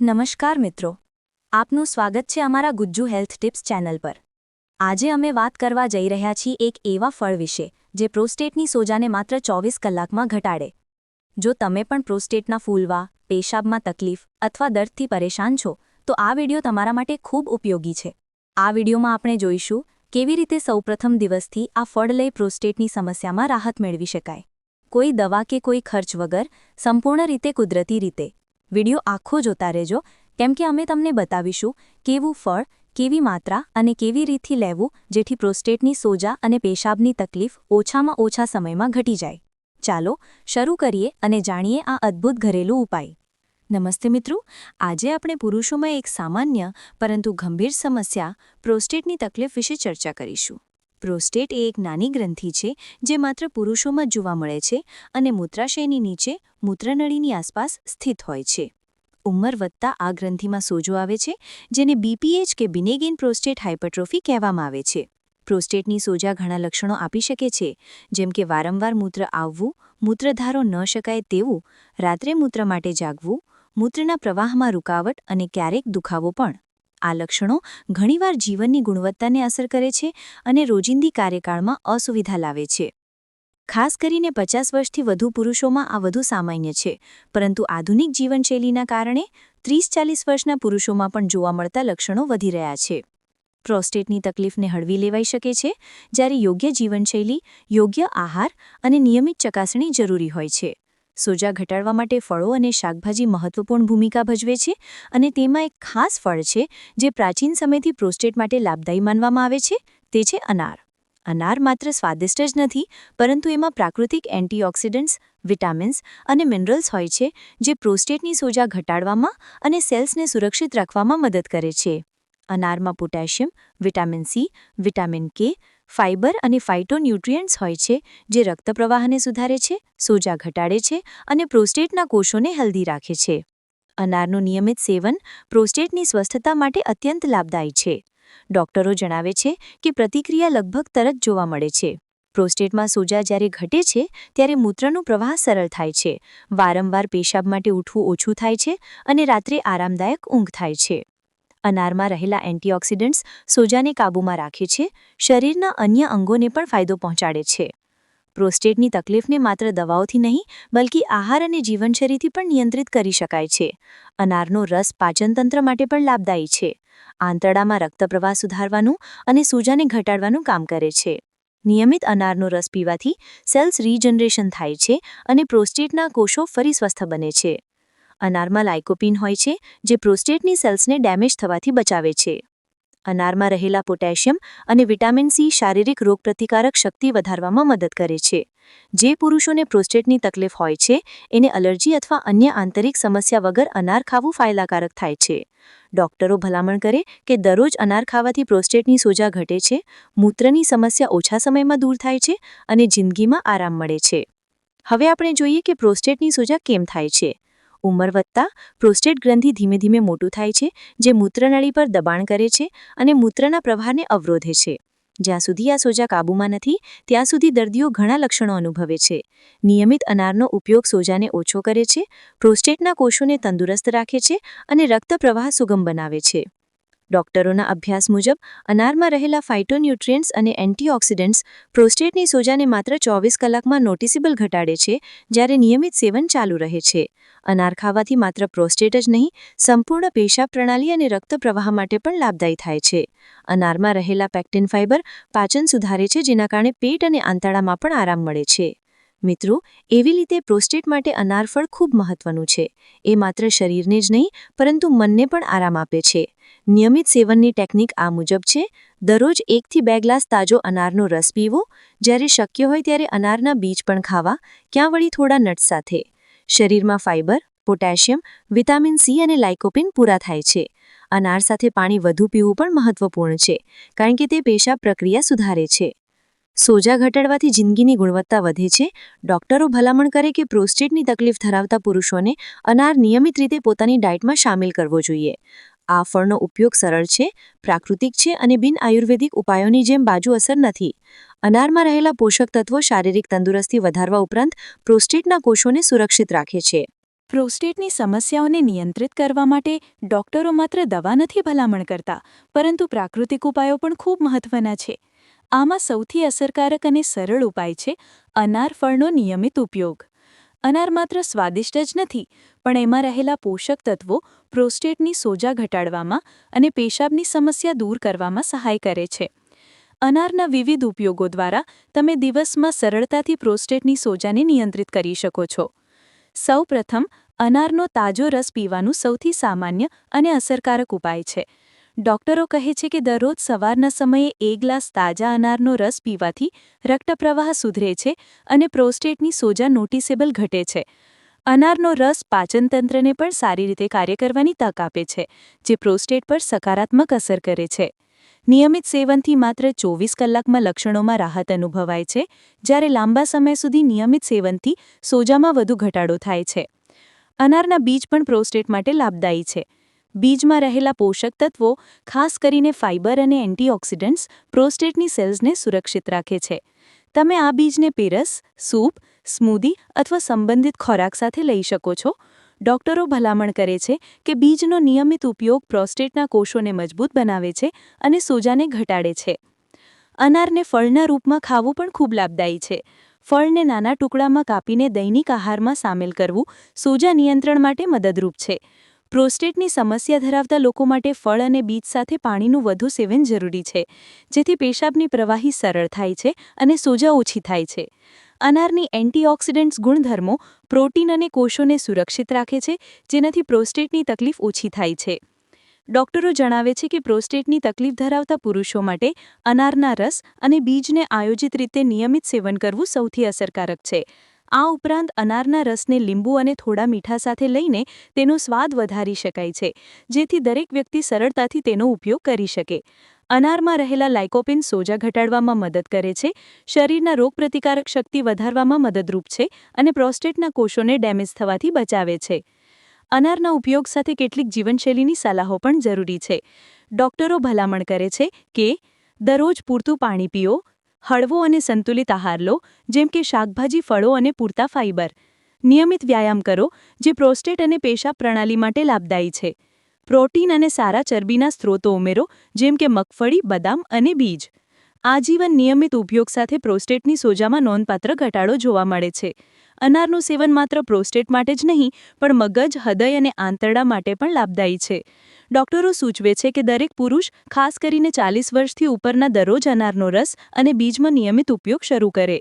નમસ્કાર મિત્રો. આપનું સ્વાગત છે અમારા ગુજ્જુ હેલ્થ ટિપ્સ ચેનલ પર. આજે અમે વાત કરવા જઈ રહ્યા છીએ એક એવા ફળ વિશે, જે પ્રોસ્ટેટની સોજાને માત્ર ચોવીસ કલાકમાં ઘટાડે. જો તમે પણ પ્રોસ્ટેટના ફૂલવા, પેશાબમાં તકલીફ અથવા દર્દથી પરેશાન છો, તો આ વિડિયો તમારા માટે ખૂબ ઉપયોગી છે. આ વિડિયોમાં આપણે જોઈશું, કેવી રીતે સૌપ્રથમ દિવસથી આ ફળ લઈ પ્રોસ્ટેટની સમસ્યામાં રાહત મેળવી શકાય. કોઈ દવા કે કોઈ ખર્ચ વગર, સંપૂર્ણ રીતે કુદરતી રીતે. વિડિયો આખો જોતા રહેજો. કેમ કે અમે તમને બતાવીશું કેવું ફળ, કેવી માત્રા અને કેવી રીતથી લેવું જેથી પ્રોસ્ટેટની સોજા અને પેશાબની તકલીફ ઓછામાં ઓછા સમયમાં ઘટી જાય. ચાલો શરૂ કરીએ અને જાણીએ આ અદ્ભુત ઘરેલું ઉપાય. નમસ્તે મિત્રો, આજે આપણે પુરુષોમાં એક સામાન્ય પરંતુ ગંભીર સમસ્યા પ્રોસ્ટેટની તકલીફ વિશે ચર્ચા કરીશું. પ્રોસ્ટેટ એ એક નાની ગ્રંથિ છે જે માત્ર પુરુષોમાં જોવા મળે છે અને મૂત્રાશયની નીચે મૂત્રનળીની આસપાસ સ્થિત હોય છે. ઉંમર વધતા આ ગ્રંથિમાં સોજો આવે છે, જેને બીપીએચ કે બિનેગેન પ્રોસ્ટેટ હાઇપરટ્રોફી કહેવામાં આવે છે. પ્રોસ્ટેટની સોજા ઘણા લક્ષણો આપી શકે છે, જેમ કે વારંવાર મૂત્ર આવવું, મૂત્રધારો ન શકાય તેવું, રાત્રે મૂત્ર માટે જાગવું, મૂત્રના પ્રવાહમાં રૂકાવટ અને ક્યારેક દુખાવો પણ. આ લક્ષણો ઘણીવાર જીવનની ગુણવત્તાને અસર કરે છે અને રોજિંદી કાર્યકાળમાં અસુવિધા લાવે છે. ખાસ કરીને પચાસ વર્ષથી વધુ પુરુષોમાં આ વધુ સામાન્ય છે, પરંતુ આધુનિક જીવનશૈલીના કારણે ત્રીસ ચાલીસ વર્ષના પુરુષોમાં પણ જોવા મળતા લક્ષણો વધી રહ્યા છે. પ્રોસ્ટેટની તકલીફને હળવી લેવાઈ શકે છે, જ્યારે યોગ્ય જીવનશૈલી, યોગ્ય આહાર અને નિયમિત ચકાસણી જરૂરી હોય છે. સોજા ઘટાડવા માટે ફળો અને શાકભાજી મહત્વપૂર્ણ ભૂમિકા ભજવે છે અને તેમાં એક ખાસ ફળ છે જે પ્રાચીન સમયથી પ્રોસ્ટેટ માટે લાભદાયી માનવામાં આવે છે, તે છે અનાર. અનાર માત્ર સ્વાદિષ્ટ જ નથી, પરંતુ એમાં પ્રાકૃતિક એન્ટીઓક્સિડન્ટ્સ, વિટામિન્સ અને મિનરલ્સ હોય છે, જે પ્રોસ્ટેટની સોજા ઘટાડવામાં અને સેલ્સને સુરક્ષિત રાખવામાં મદદ કરે છે. અનારમાં potassium, vitamin C, vitamin K fibre અને ફાઇટોન્યુટ્રિયન્ટ્સ હોય છે, જે રક્ત પ્રવાહને સુધારે છે, સોજા ઘટાડે છે અને પ્રોસ્ટેટના કોષોને હેલ્ધી રાખે છે. અનારનું નિયમિત સેવન પ્રોસ્ટેટની સ્વસ્થતા માટે અત્યંત લાભદાયી છે. ડોક્ટરો જણાવે છે કે પ્રતિક્રિયા લગભગ તરત જોવા મળે છે. પ્રોસ્ટેટમાં સોજા જ્યારે ઘટે છે, ત્યારે મૂત્રનું પ્રવાહ સરળ થાય છે. વારંવાર પેશાબ માટે ઉઠવું ઓછું થાય છે અને રાત્રે આરામદાયક ઊંઘ થાય છે. અનારમાં રહેલા એન્ટીઓક્સિડન્ટ્સ સોજાને કાબૂમાં રાખે છે, શરીરના અન્ય અંગોને પણ ફાયદો પહોંચાડે છે. પ્રોસ્ટેટની તકલીફને માત્ર દવાઓથી નહીં, બલકી આહાર અને જીવનશૈલીથી પણ નિયંત્રિત કરી શકાય છે. અનારનો રસ પાચનતંત્ર માટે પણ લાભદાયી છે. આંતરડામાં રક્તપ્રવાહ સુધારવાનું અને સૂજાને ઘટાડવાનું કામ કરે છે. નિયમિત અનારનો રસ પીવાથી સેલ્સ રીજનરેશન થાય છે અને પ્રોસ્ટેટના કોષો ફરી સ્વસ્થ બને છે. અનારમાં લાઇકોપિન હોય છે, જે પ્રોસ્ટેટની સેલ્સને ડેમેજ થવાથી બચાવે છે. અનારમાં રહેલા પોટેશિયમ અને વિટામિન સી શારીરિક રોગપ્રતિકારક શક્તિ વધારવામાં મદદ કરે છે. જે પુરુષોને પ્રોસ્ટેટની તકલીફ હોય છે, એને એલર્જી અથવા અન્ય આંતરિક સમસ્યા વગર અનાર ખાવું ફાયદાકારક થાય છે. ડોક્ટરો ભલામણ કરે કે દરરોજ અનાર ખાવાથી પ્રોસ્ટેટની સોજા ઘટે છે, મૂત્રની સમસ્યા ઓછા સમયમાં દૂર થાય છે અને જિંદગીમાં આરામ મળે છે. હવે આપણે જોઈએ કે પ્રોસ્ટેટની સોજા કેમ થાય છે. ઉંમર વધતા પ્રોસ્ટેટ ગ્રંથિ ધીમે ધીમે મોટું થાય છે, જે મૂત્રનળી પર દબાણ કરે છે અને મૂત્રના પ્રવાહને અવરોધે છે. જ્યાં સુધી આ સોજા કાબૂમાં નથી, ત્યાં સુધી દર્દીઓ ઘણા લક્ષણો અનુભવે છે. નિયમિત અનારનો ઉપયોગ સોજાને ઓછો કરે છે, પ્રોસ્ટેટના કોષોને તંદુરસ્ત રાખે છે અને રક્ત પ્રવાહ સુગમ બનાવે છે. ડોક્ટરોના અભ્યાસ મુજબ, અનારમાં રહેલા ફાઇટોન્યુટ્રિયન્ટ્સ અને એન્ટીઓક્સિડન્ટ્સ પ્રોસ્ટેટની સોજાને માત્ર ચોવીસ કલાકમાં નોટિસેબલ ઘટાડે છે, જ્યારે નિયમિત સેવન ચાલુ રહે છે. અનાર ખાવાથી માત્ર પ્રોસ્ટેટ જ નહીં, સંપૂર્ણ પેશાબ પ્રણાલી અને રક્ત પ્રવાહ માટે પણ લાભદાયી થાય છે. અનારમાં રહેલા પેક્ટિન ફાઇબર પાચન સુધારે છે, જેના કારણે પેટ અને આંતરડામાં પણ આરામ મળે છે. મિત્રો, એવી રીતે પ્રોસ્ટેટ માટે અનારફળ ખૂબ મહત્વનું છે. એ માત્ર શરીરને જ નહીં, પરંતુ મનને પણ આરામ આપે છે. નિયમિત સેવનની ટેકનિક આ મુજબ છે. દરરોજ એકથી બે ગ્લાસ તાજો અનારનો રસ પીવો. જ્યારે શક્ય હોય ત્યારે અનારના બીજ પણ ખાવા. ક્યાં વળી થોડા નટ્સ સાથે. શરીરમાં ફાઇબર પોટેશિયમ વિટામિન સી અને લાઇકોપિન પૂરા થાય છે. અનાર સાથે પાણી વધુ પીવું પણ મહત્વપૂર્ણ છે, કારણ કે તે પેશાબ પ્રક્રિયા સુધારે છે. સોજા ઘટાડવાથી જિંદગીની ગુણવત્તા વધે છે. ડોક્ટરો ભલામણ કરે કે પ્રોસ્ટેટની તકલીફ ધરાવતા પુરુષોને અનાર નિયમિત રીતે પોતાની ડાયટમાં સામેલ કરવો જોઈએ. આ ફળનો ઉપયોગ સરળ છે, પ્રાકૃતિક છે અને બિન આયુર્વેદિક ઉપાયોની જેમ બાજુ અસર નથી. અનારમાં રહેલા પોષક તત્વો શારીરિક તંદુરસ્તી વધારવા ઉપરાંત પ્રોસ્ટેટના કોષોને સુરક્ષિત રાખે છે. પ્રોસ્ટેટની સમસ્યાઓને નિયંત્રિત કરવા માટે ડોક્ટરો માત્ર દવા નથી ભલામણ કરતા, પરંતુ પ્રાકૃતિક ઉપાયો પણ ખૂબ મહત્વના છે. આમાં સૌથી અસરકારક અને સરળ ઉપાય છે અનાર ફળનો નિયમિત ઉપયોગ. અનાર માત્ર સ્વાદિષ્ટ જ નથી, પણ એમાં રહેલા પોષક તત્વો, પ્રોસ્ટેટની સોજા ઘટાડવામાં અને પેશાબની સમસ્યા દૂર કરવામાં સહાય કરે છે. અનારના વિવિધ ઉપયોગો દ્વારા તમે દિવસમાં સરળતાથી પ્રોસ્ટેટની સોજાને નિયંત્રિત કરી શકો છો. સૌપ્રથમ, અનારનો તાજો રસ પીવાનું સૌથી સામાન્ય અને અસરકારક ઉપાય છે. ડોક્ટરો કહે છે કે દરરોજ સવારના સમયે એક ગ્લાસ તાજા અનારનો રસ પીવાથી રક્તપ્રવાહ સુધરે છે અને પ્રોસ્ટેટની સોજા નોટિસેબલ ઘટે છે. અનારનો રસ પાચનતંત્રને પણ સારી રીતે કાર્ય કરવાની તક આપે છે, જે પ્રોસ્ટેટ પર સકારાત્મક અસર કરે છે. નિયમિત સેવનથી માત્ર ચોવીસ કલાકમાં લક્ષણોમાં રાહત અનુભવાય છે, જ્યારે લાંબા સમય સુધી નિયમિત સેવનથી સોજામાં વધુ ઘટાડો થાય છે. અનારના બીજ પણ પ્રોસ્ટેટ માટે લાભદાયી છે. બીજમાં રહેલા પોષક તત્વો, ખાસ કરીને ફાઇબર અને એન્ટીઓક્સિડન્ટ્સ, પ્રોસ્ટેટની સેલ્સને સુરક્ષિત રાખે છે. તમે આ બીજને પેરસ, સૂપ સ્મૂધી અથવા સંબંધિત ખોરાક સાથે લઈ શકો છો. ડોક્ટરો ભલામણ કરે છે કે બીજનો નિયમિત ઉપયોગ પ્રોસ્ટેટના કોષોને મજબૂત બનાવે છે અને સોજાને ઘટાડે છે. અનારને ફળના રૂપમાં ખાવું પણ ખૂબ લાભદાયી છે. ફળને નાના ટુકડામાં કાપીને દૈનિક આહારમાં સામેલ કરવું સોજા નિયંત્રણ માટે મદદરૂપ છે. પ્રોસ્ટેટની સમસ્યા ધરાવતા લોકો માટે ફળ અને બીજ સાથે પાણીનું વધુ સેવન જરૂરી છે, જેથી પેશાબની પ્રવાહી સરળ થાય છે અને સોજા ઓછી થાય છે. અનારની એન્ટીઓક્સિડન્ટ્સ ગુણધર્મો પ્રોટીન અને કોષોને સુરક્ષિત રાખે છે, જેનાથી પ્રોસ્ટેટની તકલીફ ઓછી થાય છે. ડોક્ટરો જણાવે છે કે પ્રોસ્ટેટની તકલીફ ધરાવતા પુરુષો માટે અનારના રસ અને બીજને આયોજિત રીતે નિયમિત સેવન કરવું સૌથી અસરકારક છે. આ ઉપરાંત અનારના રસને લીંબુ અને થોડા મીઠા સાથે લઈને તેનો સ્વાદ વધારી શકાય છે, જેથી દરેક વ્યક્તિ સરળતાથી તેનો ઉપયોગ કરી શકે. અનારમાં રહેલા લાઇકોપિન સોજા ઘટાડવામાં મદદ કરે છે, શરીરના રોગપ્રતિકારક શક્તિ વધારવામાં મદદરૂપ છે અને પ્રોસ્ટેટના કોષોને ડેમેજ થવાથી બચાવે છે. અનારના ઉપયોગ સાથે કેટલીક જીવનશૈલીની સલાહો પણ જરૂરી છે. ડોક્ટરો ભલામણ કરે છે કે દરરોજ પૂરતું પાણી પીઓ હળવો અને સંતુલિત આહાર લો, જેમ કે શાકભાજી, ફળો અને પૂરતા ફાઇબર નિયમિત વ્યાયામ કરો, જે પ્રોસ્ટેટ અને પેશાબ પ્રણાલી માટે લાભદાયી છે. પ્રોટીન અને સારા ચરબીના સ્ત્રોતો ઉમેરો, જેમ કે મગફળી, બદામ અને બીજ. આજીવન નિયમિત ઉપયોગ સાથે પ્રોસ્ટેટની સોજામાં નોંધપાત્ર ઘટાડો જોવા મળે છે. અનારનું સેવન માત્ર પ્રોસ્ટેટ માટે જ નહીં, પણ મગજ, હૃદય અને આંતરડા માટે પણ લાભદાયી છે. ડોક્ટરો સૂચવે છે કે દરેક પુરુષ, ખાસ કરીને ચાલીસ વર્ષથી ઉપરના દરરોજ અનારનો રસ અને બીજમાં નિયમિત ઉપયોગ શરૂ કરે.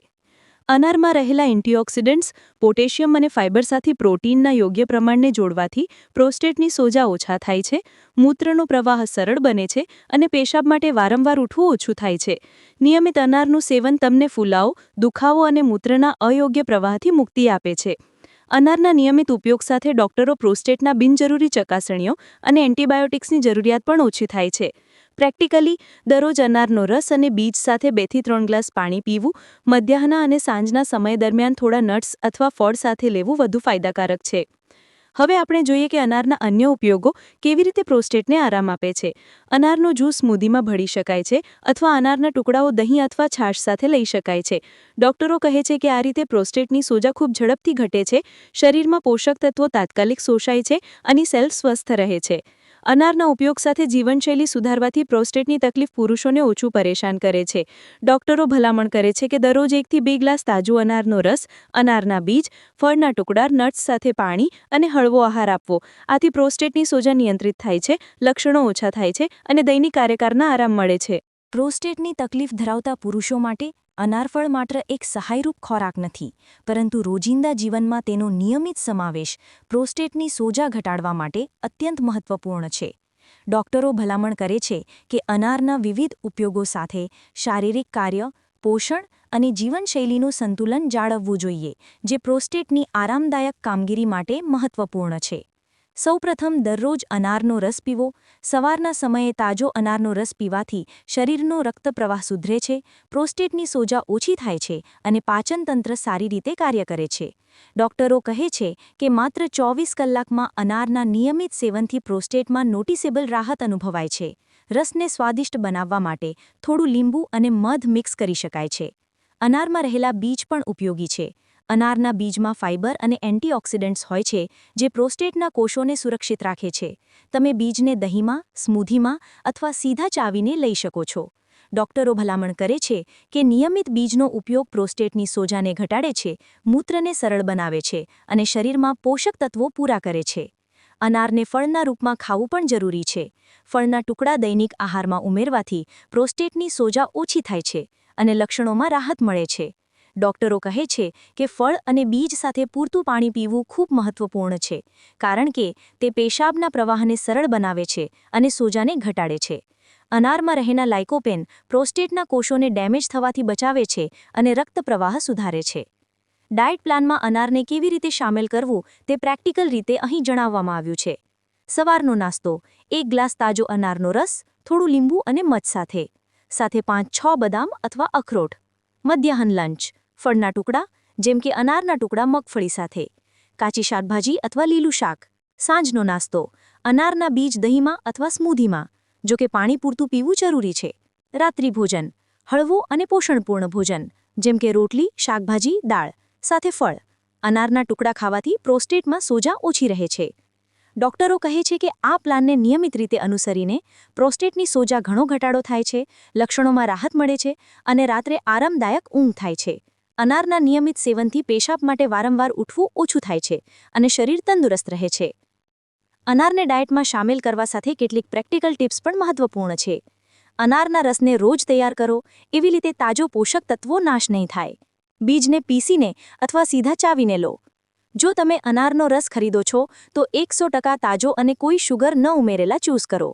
અનારમાં રહેલા એન્ટીઓક્સિડન્ટ્સ, પોટેશિયમ અને ફાઇબર સાથે પ્રોટીનના યોગ્ય પ્રમાણને જોડવાથી પ્રોસ્ટેટની સોજા ઓછા થાય છે, મૂત્રનો પ્રવાહ સરળ બને છે અને પેશાબ માટે વારંવાર ઉઠવું ઓછું થાય છે. નિયમિત અનારનું સેવન તમને ફૂલાવો, દુખાવો અને મૂત્રના અયોગ્ય પ્રવાહથી મુક્તિ આપે છે. અનારના નિયમિત ઉપયોગ સાથે ડોક્ટરો પ્રોસ્ટેટના બિનજરૂરી ચકાસણીઓ અને એન્ટીબાયોટિક્સની જરૂરિયાત પણ ઓછી થાય છે. પ્રેક્ટિકલી, દરરોજ અનારનો રસ અને બીજ સાથે બેથી ત્રણ ગ્લાસ પાણી પીવું, મધ્યાહના અને સાંજના સમય દરમિયાન થોડા નટ્સ અથવા ફળ સાથે લેવું વધુ ફાયદાકારક છે. હવે આપણે જોઈએ કે અનારના અન્ય ઉપયોગો કેવી રીતે પ્રોસ્ટેટને આરામ આપે છે. અનારનો જ્યુસ સ્મૂધીમાં ભળી શકાય છે અથવા અનારના ટુકડાઓ દહીં અથવા છાશ સાથે લઈ શકાય છે. ડોક્ટરો કહે છે કે આ રીતે પ્રોસ્ટેટની સોજા ખૂબ ઝડપથી ઘટે છે, શરીરમાં પોષક તત્વો તાત્કાલિક શોષાય છે અને સેલ સ્વસ્થ રહે છે. અનારના ઉપયોગ સાથે જીવનશૈલી સુધારવાથી પ્રોસ્ટેટની તકલીફ પુરુષોને ઓછું પરેશાન કરે છે. ડોક્ટરો ભલામણ કરે છે કે દરરોજ એકથી બે ગ્લાસ તાજું અનારનો રસ, અનારના બીજ, ફળના ટુકડા, નટ્સ સાથે પાણી અને હળવો આહાર આપવો. આથી પ્રોસ્ટેટની સોજા નિયંત્રિત થાય છે, લક્ષણો ઓછા થાય છે અને દૈનિક કાર્યકારના આરામ મળે છે. પ્રોસ્ટેટની તકલીફ ધરાવતા પુરુષો માટે અનારફળ માત્ર એક સહાયરૂપ ખોરાક નથી, પરંતુ રોજિંદા જીવનમાં તેનો નિયમિત સમાવેશ પ્રોસ્ટેટની સોજા ઘટાડવા માટે અત્યંત મહત્વપૂર્ણ છે. ડોક્ટરો ભલામણ કરે છે કે અનારના વિવિધ ઉપયોગો સાથે શારીરિક કાર્ય, પોષણ અને જીવનશૈલીનું સંતુલન જાળવવું જોઈએ, જે પ્રોસ્ટેટની આરામદાયક કામગીરી માટે મહત્વપૂર્ણ છે. સૌપ્રથમ દરરોજ અનારનો રસ પીવો. સવારના સમયે તાજો અનારનો રસ પીવાથી શરીરનો રક્તપ્રવાહ સુધરે છે, પ્રોસ્ટેટની સોજા ઓછી થાય છે અને પાચનતંત્ર સારી રીતે કાર્ય કરે છે. ડોક્ટરો કહે છે કે માત્ર ચોવીસ કલાકમાં અનારના નિયમિત સેવનથી પ્રોસ્ટેટમાં નોટિસેબલ રાહત અનુભવાય છે. રસને સ્વાદિષ્ટ બનાવવા માટે થોડું લીંબુ અને મધ મિક્સ કરી શકાય છે. અનારમાં રહેલા બીજ પણ ઉપયોગી છે. અનારના બીજમાં ફાઇબર અને એન્ટીઓક્સિડન્ટ્સ હોય છે, જે પ્રોસ્ટેટના કોષોને સુરક્ષિત રાખે છે. તમે બીજને દહીંમાં, સ્મૂધીમાં અથવા સીધા ચાવીને લઈ શકો છો. ડોક્ટરો ભલામણ કરે છે કે નિયમિત બીજનો ઉપયોગ પ્રોસ્ટેટની સોજાને ઘટાડે છે, મૂત્રને સરળ બનાવે છે અને શરીરમાં પોષક તત્વો પૂરા કરે છે. અનારને ફળના રૂપમાં ખાવું પણ જરૂરી છે. ફળના ટુકડા દૈનિક આહારમાં ઉમેરવાથી પ્રોસ્ટેટની સોજા ઓછી થાય છે અને લક્ષણોમાં રાહત મળે છે. ડોક્ટરો કહે છે કે ફળ અને બીજ સાથે પૂરતું પાણી પીવું ખૂબ મહત્વપૂર્ણ છે, કારણ કે તે પેશાબના પ્રવાહને સરળ બનાવે છે અને સોજાને ઘટાડે છે. અનારમાં રહેલા લાઇકોપેન પ્રોસ્ટેટના કોષોને ડેમેજ થવાથી બચાવે છે અને રક્ત પ્રવાહ સુધારે છે. ડાયટ પ્લાનમાં અનારને કેવી રીતે શામેલ કરવું તે પ્રેક્ટિકલ રીતે અહીં જણાવવામાં આવ્યું છે. સવારનો નાસ્તો, એક ગ્લાસ તાજો અનારનો રસ, થોડું લીંબુ અને મધ સાથે સાથે પાંચ છ બદામ અથવા અખરોટ, મધ્યાહન લંચ ફળના ટુકડા, જેમ કે અનારના ટુકડા મગફળી સાથે. કાચી શાકભાજી અથવા લીલું શાક, સાંજનો નાસ્તો, અનારના બીજ દહીંમાં અથવા સ્મૂધીમાં, જો કે પાણી પૂરતું પીવું જરૂરી છે. રાત્રિ ભોજન, હળવું અને પોષણપૂર્ણ ભોજન, જેમ કે રોટલી, શાકભાજી, દાળ, સાથે ફળ. અનારના ટુકડા ખાવાથી પ્રોસ્ટેટમાં સોજા ઓછી રહે છે. ડોક્ટરો કહે છે કે આ પ્લાનને નિયમિત રીતે અનુસરીને પ્રોસ્ટેટની સોજા ઘણો ઘટાડો થાય છે, લક્ષણોમાં રાહત મળે છે અને રાત્રે આરામદાયક ઊંઘ થાય છે. અનારના નિયમિત સેવનથી પેશાબ માટે વારંવાર ઉઠવું ઓછું થાય છે અને શરીર તંદુરસ્ત રહે છે. અનારને ડાયટમાં સામેલ કરવા સાથે કેટલીક પ્રેક્ટિકલ ટિપ્સ પણ મહત્વપૂર્ણ છે. અનારના રસને રોજ તૈયાર કરો, એવી રીતે તાજો પોષક તત્વો નાશ નહીં થાય. બીજને પીસીને અથવા સીધા ચાવીને લો. જો તમે અનારનો રસ ખરીદો છો, તો એકસો તાજો અને કોઈ શુગર ન ઉમેરેલા ચૂઝ કરો.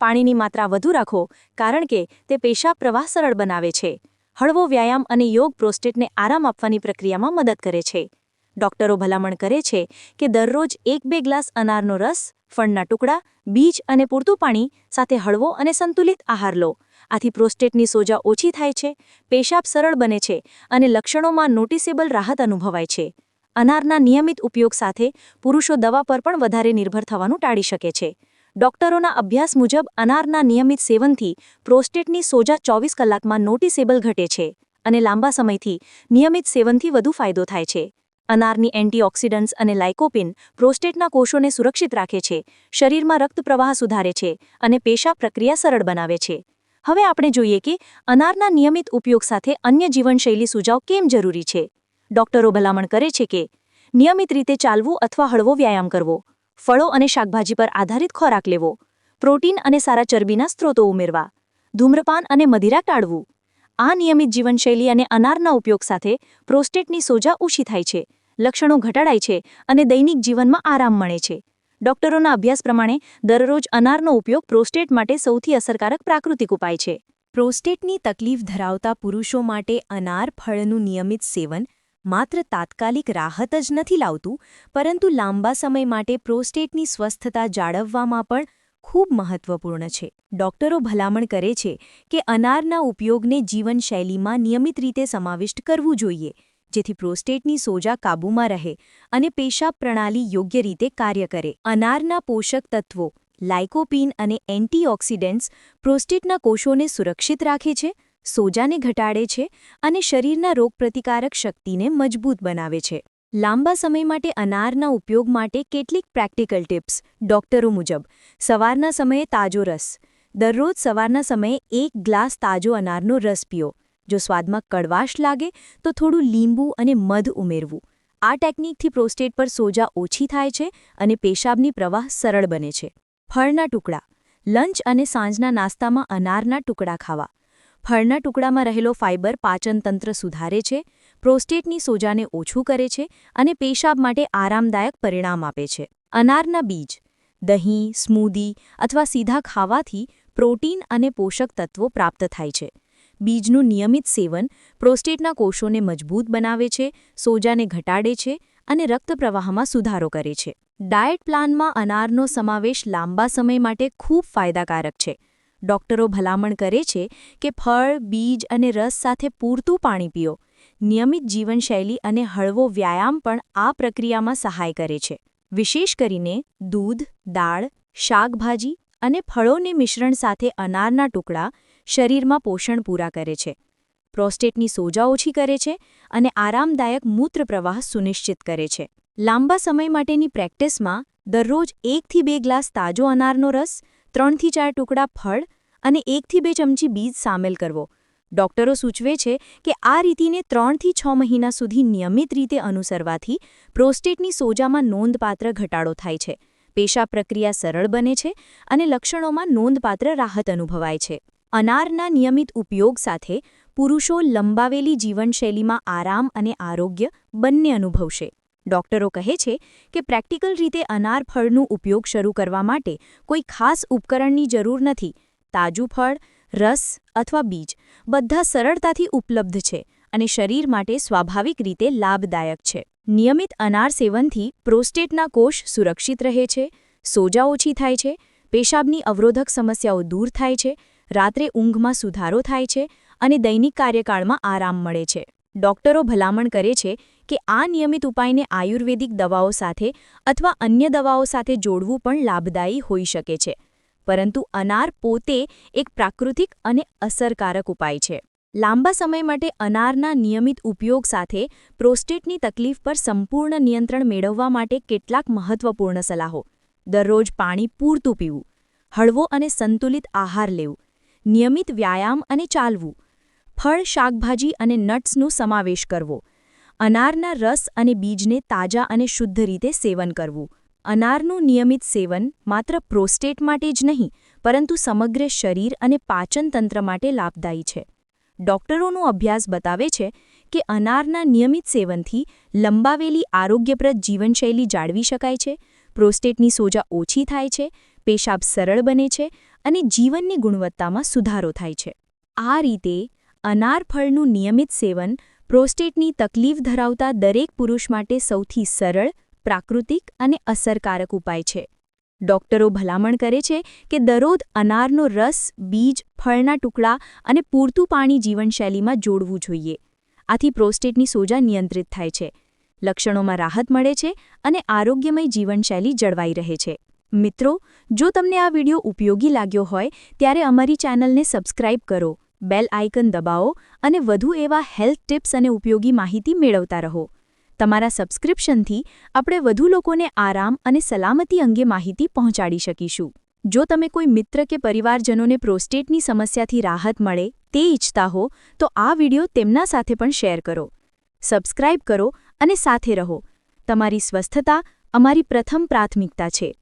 પાણીની માત્રા વધુ રાખો, કારણ કે તે પેશાબ પ્રવાહ સરળ બનાવે છે. હળવો વ્યાયામ અને યોગ પ્રોસ્ટેટને આરામ આપવાની પ્રક્રિયામાં મદદ કરે છે. ડોક્ટરો ભલામણ કરે છે કે દરરોજ એક બે ગ્લાસ અનારનો રસ, ફળના ટુકડા, બીજ અને પૂરતું પાણી સાથે હળવો અને સંતુલિત આહાર લો. આથી પ્રોસ્ટેટની સોજા ઓછી થાય છે, પેશાબ સરળ બને છે અને લક્ષણોમાં નોટિસેબલ રાહત અનુભવાય છે. અનારના નિયમિત ઉપયોગ સાથે પુરુષો દવા પર પણ વધારે નિર્ભર થવાનું ટાળી શકે છે. ડોક્ટરોના અભ્યાસ મુજબ અનારના નિયમિત સેવનથી પ્રોસ્ટેટની સોજા ચોવીસ કલાકમાં નોટિસેબલ ઘટે છે અને લાંબા સમયથી નિયમિત સેવનથી વધુ ફાયદો થાય છે. અનારની એન્ટીઓક્સિડન્ટ્સ અને લાઇકોપિન પ્રોસ્ટેટના કોષોને સુરક્ષિત રાખે છે, શરીરમાં રક્ત પ્રવાહ સુધારે છે અને પેશાબ પ્રક્રિયા સરળ બનાવે છે. હવે આપણે જોઈએ કે અનારના નિયમિત ઉપયોગ સાથે અન્ય જીવનશૈલી સુઝાવ કેમ જરૂરી છે? ડોક્ટરો ભલામણ કરે છે કે નિયમિત રીતે ચાલવું અથવા હળવો વ્યાયામ કરવો. ફળો અને શાકભાજી પર આધારિત ખોરાક લેવો, પ્રોટીન અને સારા ચરબીના સ્ત્રોતો ઉમેરવા, ધૂમ્રપાન અને મદિરા ટાળવું. આ નિયમિત જીવનશૈલી અને અનારના ઉપયોગ સાથે પ્રોસ્ટેટની સોજા ઓછી થાય છે, લક્ષણો ઘટાડાય છે અને દૈનિક જીવનમાં આરામ મળે છે. ડોક્ટરોના અભ્યાસ પ્રમાણે દરરોજ અનારનો ઉપયોગ પ્રોસ્ટેટ માટે સૌથી અસરકારક પ્રાકૃતિક ઉપાય છે. પ્રોસ્ટેટની તકલીફ ધરાવતા પુરુષો માટે અનાર ફળનું નિયમિત સેવન માત્ર તાત્કાલિક રાહત જ નથી લાવતું, પરંતુ લાંબા સમય માટે પ્રોસ્ટેટની સ્વસ્થતા જાળવવામાં પણ ખૂબ મહત્વપૂર્ણ છે. ડોક્ટરો ભલામણ કરે છે કે અનારના ઉપયોગને જીવનશૈલીમાં નિયમિત રીતે સમાવિષ્ટ કરવું જોઈએ, જેથી પ્રોસ્ટેટની સોજા કાબૂમાં રહે અને પેશાબ પ્રણાલી યોગ્ય રીતે કાર્ય કરે. અનારના પોષક તત્વો લાઇકોપીન અને એન્ટીઓક્સિડન્ટ્સ પ્રોસ્ટેટના કોષોને સુરક્ષિત રાખે છે સોજાને ઘટાડે છે અને શરીરના રોગપ્રતિકારક શક્તિને મજબૂત બનાવે છે. લાંબા સમય માટે અનારના ઉપયોગ માટે કેટલીક પ્રેક્ટિકલ ટિપ્સ, ડોક્ટરો મુજબ, સવારના સમયે તાજો રસ. દરરોજ સવારના સમયે એક ગ્લાસ તાજો અનારનો રસ પીઓ. જો સ્વાદમાં કડવાશ લાગે, તો થોડું લીંબુ અને મધ ઉમેરવું. આ ટેકનિકથી પ્રોસ્ટેટ પર સોજા ઓછી થાય છે અને પેશાબની પ્રવાહ સરળ બને છે. ફળના ટુકડા. લંચ અને સાંજના નાસ્તામાં અનારના ટુકડા ખાવા. ફળના ટુકડામાં રહેલો ફાઇબર પાચનતંત્ર સુધારે છે, પ્રોસ્ટેટની સોજાને ઓછું કરે છે અને પેશાબ માટે આરામદાયક પરિણામ આપે છે. અનારના બીજ, દહીં, સ્મૂદી અથવા સીધા ખાવાથી પ્રોટીન અને પોષક તત્વો પ્રાપ્ત થાય છે. બીજનું નિયમિત સેવન પ્રોસ્ટેટના કોષોને મજબૂત બનાવે છે, સોજાને ઘટાડે છે અને રક્ત પ્રવાહમાં સુધારો કરે છે. ડાયટ પ્લાનમાં અનારનો સમાવેશ લાંબા સમય માટે ખૂબ ફાયદાકારક છે. ડોક્ટરો ભલામણ કરે છે કે ફળ, બીજ અને રસ સાથે પૂરતું પાણી પીઓ. નિયમિત જીવનશૈલી અને હળવો વ્યાયામ પણ આ પ્રક્રિયામાં સહાય કરે છે. વિશેષ કરીને દૂધ, દાળ, શાકભાજી અને ફળોને મિશ્રણ સાથે અનારના ટુકડા શરીરમાં પોષણ પૂરા કરે છે. પ્રોસ્ટેટની સોજા ઓછી કરે છે અને આરામદાયક મૂત્ર પ્રવાહ સુનિશ્ચિત કરે છે. લાંબા સમય માટેની પ્રેક્ટિસમાં દરરોજ એકથી બે ગ્લાસ તાજો અનારનો રસ ત્રણથી ચાર ટુકડા ફળ અને એકથી બે ચમચી બીજ સામેલ કરવો. ડોક્ટરો સૂચવે છે કે આ રીતિને ત્રણથી છ મહિના સુધી નિયમિત રીતે અનુસરવાથી પ્રોસ્ટેટની સોજામાં નોંધપાત્ર ઘટાડો થાય છે. પેશાબ પ્રક્રિયા સરળ બને છે અને લક્ષણોમાં નોંધપાત્ર રાહત અનુભવાય છે. અનારના નિયમિત ઉપયોગ સાથે પુરુષો લંબાવેલી જીવનશૈલીમાં આરામ અને આરોગ્ય બંને અનુભવશે. ડોક્ટરો કહે છે કે પ્રેક્ટિકલ રીતે અનાર ફળનું ઉપયોગ શરૂ કરવા માટે કોઈ ખાસ ઉપકરણની જરૂર નથી. તાજું ફળ, રસ અથવા બીજ બધા સરળતાથી ઉપલબ્ધ છે અને શરીર માટે સ્વાભાવિક રીતે લાભદાયક છે. નિયમિત અનાર સેવનથી પ્રોસ્ટેટના કોષ સુરક્ષિત રહે છે, સોજા ઓછી થાય છે, પેશાબની અવરોધક સમસ્યાઓ દૂર થાય છે, રાત્રે ઊંઘમાં સુધારો થાય છે અને દૈનિક કાર્યકાળમાં આરામ મળે છે. ડોક્ટરો ભલામણ કરે છે કે આ નિયમિત ઉપાયને આયુર્વેદિક દવાઓ સાથે અથવા અન્ય દવાઓ સાથે જોડવું પણ લાભદાયી હોઈ શકે છે. પરંતુ અનાર પોતે એક પ્રાકૃતિક અને અસરકારક ઉપાય છે. લાંબા સમય માટે અનારના નિયમિત ઉપયોગ સાથે પ્રોસ્ટેટની તકલીફ પર સંપૂર્ણ નિયંત્રણ મેળવવા માટે કેટલાક મહત્વપૂર્ણ સલાહો. દરરોજ પાણી પૂરતું પીવું, હળવો અને સંતુલિત આહાર લેવું, નિયમિત વ્યાયામ અને ચાલવું, ફળ, શાકભાજી અને નટ્સનો સમાવેશ કરવો અનારના રસ અને બીજને તાજા અને શુદ્ધ રીતે સેવન કરવું. અનારનું નિયમિત સેવન માત્ર પ્રોસ્ટેટ માટે જ નહીં, પરંતુ સમગ્ર શરીર અને પાચન તંત્ર માટે લાભદાયી છે. ડોક્ટરોનો અભ્યાસ બતાવે છે કે અનારના નિયમિત સેવનથી લંબાવેલી આરોગ્યપ્રદ જીવનશૈલી જાળવી શકાય છે, પ્રોસ્ટેટની સોજા ઓછી થાય છે, પેશાબ સરળ બને છે અને જીવનની ગુણવત્તામાં સુધારો થાય છે. આ રીતે અનાર ફળનું નિયમિત સેવન પ્રોસ્ટેટની તકલીફ ધરાવતા દરેક પુરુષ માટે સૌથી સરળ, પ્રાકૃતિક અને અસરકારક ઉપાય છે. ડોક્ટરો ભલામણ કરે છે કે દરરોજ અનારનો રસ, બીજ, ફળના ટુકડા અને પૂરતું પાણી જીવનશૈલીમાં જોડવું જોઈએ. આથી પ્રોસ્ટેટની સોજા નિયંત્રિત થાય છે. લક્ષણોમાં રાહત મળે છે અને આરોગ્યમય જીવનશૈલી જળવાઈ રહે છે. મિત્રો, જો તમને આ વિડિયો ઉપયોગી લાગ્યો હોય, ત્યારે અમારી ચેનલને સબસ્ક્રાઇબ કરો. બેલ આઇકન દબાવો અને વધુ એવા હેલ્થ ટિપ્સ અને ઉપયોગી માહિતી મેળવતા રહો. તમારા સબસ્ક્રિપ્શનથી આપણે વધુ લોકોને આરામ અને સલામતી અંગે માહિતી પહોંચાડી શકીશું. જો તમે કોઈ મિત્ર કે પરિવારજનોને પ્રોસ્ટેટની સમસ્યાથી રાહત મળે તે ઈચ્છતા હો, તો આ વિડિયો તેમના સાથે પણ શેર કરો. સબસ્ક્રાઇબ કરો અને સાથે રહો. તમારી સ્વસ્થતા અમારી પ્રથમ પ્રાથમિકતા છે.